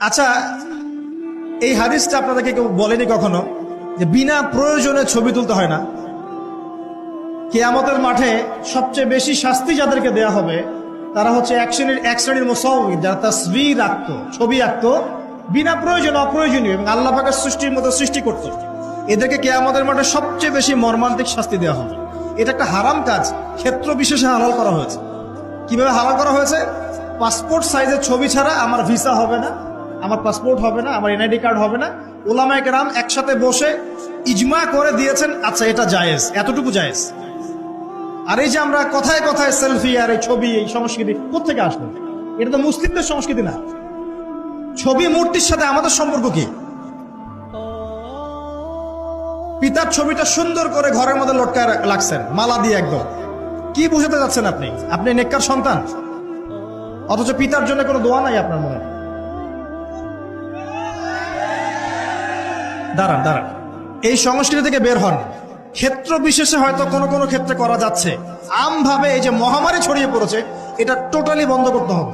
আচ্ছা এই হাদিসটা আপনাদেরকে কেউ বলেনি কখনো যে বিনা প্রয়োজনে ছবি তুলতে হয় না? কেয়ামতের মাঠে সবচেয়ে বেশি শাস্তি যাদেরকে দেয়া হবে, তারা হচ্ছে এক শ্রেণির এক শ্রেণির মুসাউমিন যারা তাসবির আঁকতো ছবি আঁকতো, বিনা প্রয়োজনে অপ্রয়োজনীয় এবং আল্লাহ পাকের সৃষ্টির মতো সৃষ্টি করত। এদেরকে কেয়ামতের মাঠে সবচেয়ে বেশি মর্মান্তিক শাস্তি দেওয়া হবে। এটা একটা হারাম কাজ, ক্ষেত্র বিশেষে হালাল করা হয়েছে। কীভাবে হালাল করা হয়েছে? পাসপোর্ট সাইজের ছবি ছাড়া আমার ভিসা হবে না আমার পাসপোর্ট হবে না, আমার এনআইডি কার্ড হবে না। ওলামায় কেরাম একসাথে বসে ইজমা করে দিয়েছেন আচ্ছা এটা জায়েজ, এতটুকু জায়েজ। আর এই যে আমরা কথায় কথায় সেলফি আর এই ছবি, এই সংস্কৃতি কোথেকে আসলো? এটা তো মুসলিমদের সংস্কৃতি না। ছবি মূর্তির সাথে আমাদের সম্পর্ক কি? পিতার ছবিটা সুন্দর করে ঘরের মধ্যে লটকায় লাগছেন মালা দিয়ে একদম। কি বুঝাতে যাচ্ছেন আপনি? আপনি নেককার সন্তান? অথচ পিতার জন্য কোনো দোয়া নাই আপনার মনে? দাঁড়ান দাঁড়ান। এই সংস্কৃতি থেকে বের হন। ক্ষেত্র বিশেষে হয়তো কোনো কোনো ক্ষেত্রে করা যাচ্ছে। আমভাবে এই যে মহামারী ছড়িয়ে পড়েছে, এটা টোটালি বন্ধ করতে হবে।